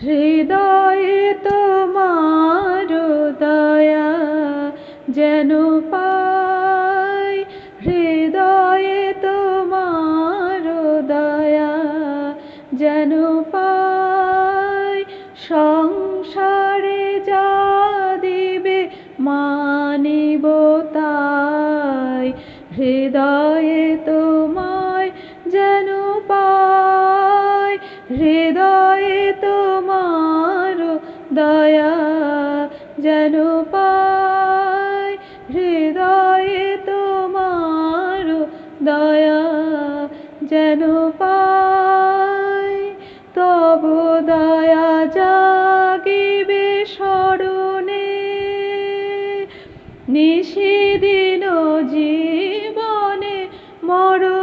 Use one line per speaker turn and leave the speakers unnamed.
হৃদয়ে তোমার দয়া যেন পাই, হৃদয়ে তোমার দয়া যেন পাই। সংসারে যা দিবে মানিব তাই, হৃদয়ে তোমায় যেন পাই, হৃদয়ে দয়া যেন পায়, হৃদয়ে তোমার দয়া যেন পায়। তব দয়া জাগিবে স্মরণে, নিশিদিন জীবনে মরু